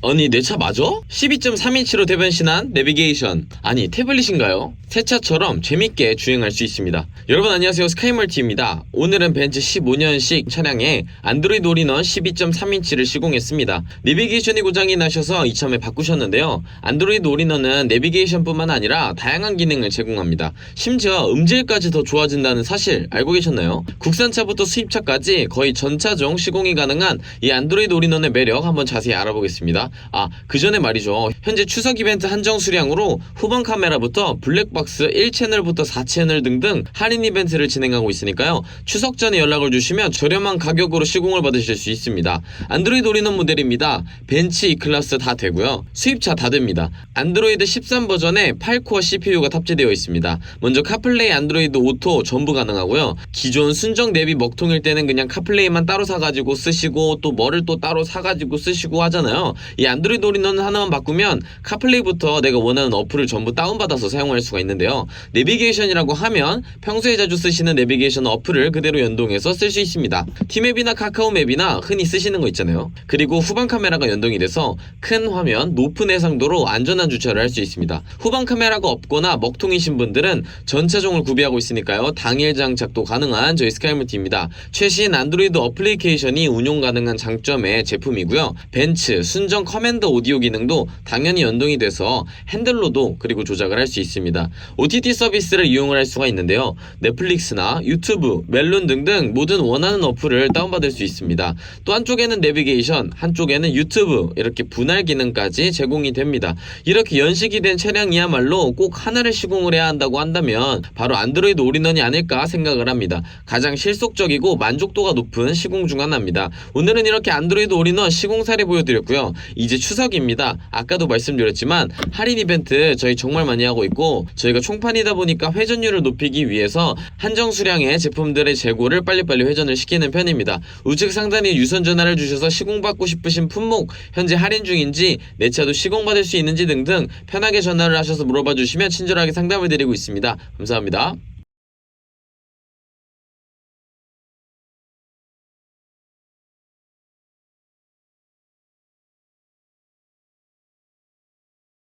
아니 내 차 맞아? 12.3인치로 대변신한 내비게이션. 아니 태블릿인가요? 새 차처럼 재밌게 주행할 수 있습니다. 여러분 안녕하세요. 스카이멀티입니다. 오늘은 벤츠 15년식 차량에 안드로이드 올인원 12.3인치를 시공했습니다. 내비게이션이 고장이 나셔서 이참에 바꾸셨는데요. 안드로이드 올인원은 내비게이션뿐만 아니라 다양한 기능을 제공합니다. 심지어 음질까지 더 좋아진다는 사실 알고 계셨나요? 국산차부터 수입차까지 거의 전차종 시공이 가능한 이 안드로이드 올인원의 매력 한번 자세히 알아보겠습니다 아, 그 전에 말이죠. 현재 추석 이벤트 한정 수량으로 후방 카메라부터 블랙박스 1채널부터 4채널 등등 할인 이벤트를 진행하고 있으니까요. 추석 전에 연락을 주시면 저렴한 가격으로 시공을 받으실 수 있습니다. 안드로이드 올인원 모델입니다. 벤츠 E클래스 다 되고요. 수입차 다 됩니다. 안드로이드 13 버전에 8코어 CPU가 탑재되어 있습니다. 먼저 카플레이 안드로이드 오토 전부 가능하고요. 기존 순정 내비 먹통일 때는 그냥 카플레이만 따로 사가지고 쓰시고 또 뭐를 또 따로 사가지고 쓰시고 하잖아요. 이 안드로이드 올인원 하나만 바꾸면 카플레이부터 내가 원하는 어플을 전부 다운받아서 사용할 수가 있는데요. 내비게이션이라고 하면 평소에 자주 쓰시는 내비게이션 어플을 그대로 연동해서 쓸 수 있습니다. 티맵이나 카카오맵이나 흔히 쓰시는 거 있잖아요. 그리고 후방 카메라가 연동이 돼서 큰 화면, 높은 해상도로 안전한 주차를 할 수 있습니다. 후방 카메라가 없거나 먹통이신 분들은 전차종을 구비하고 있으니까요. 당일 장착도 가능한 저희 스카이물티입니다. 최신 안드로이드 어플리케이션이 운용 가능한 장점의 제품이고요. 벤츠, 순정 커맨더 오디오 기능도 당연히 연동이 돼서 핸들로도 그리고 조작을 할 수 있습니다. OTT 서비스를 이용을 할 수가 있는데요. 넷플릭스나 유튜브, 멜론 등등 모든 원하는 어플을 다운받을 수 있습니다. 또 한쪽에는 내비게이션, 한쪽에는 유튜브 이렇게 분할 기능까지 제공이 됩니다. 이렇게 연식이 된 차량이야말로 꼭 하나를 시공을 해야 한다고 한다면 바로 안드로이드 올인원이 아닐까 생각을 합니다. 가장 실속적이고 만족도가 높은 시공 중 하나입니다. 오늘은 이렇게 안드로이드 올인원 시공 사례 보여드렸고요. 이제 추석입니다. 아까도 말씀드렸지만 할인 이벤트 저희 정말 많이 하고 있고 저희가 총판이다 보니까 회전율을 높이기 위해서 한정 수량의 제품들의 재고를 빨리빨리 회전을 시키는 편입니다. 우측 상단에 유선 전화를 주셔서 시공받고 싶으신 품목 현재 할인 중인지 내 차도 시공받을 수 있는지 등등 편하게 전화를 하셔서 물어봐 주시면 친절하게 상담을 드리고 있습니다. 감사합니다.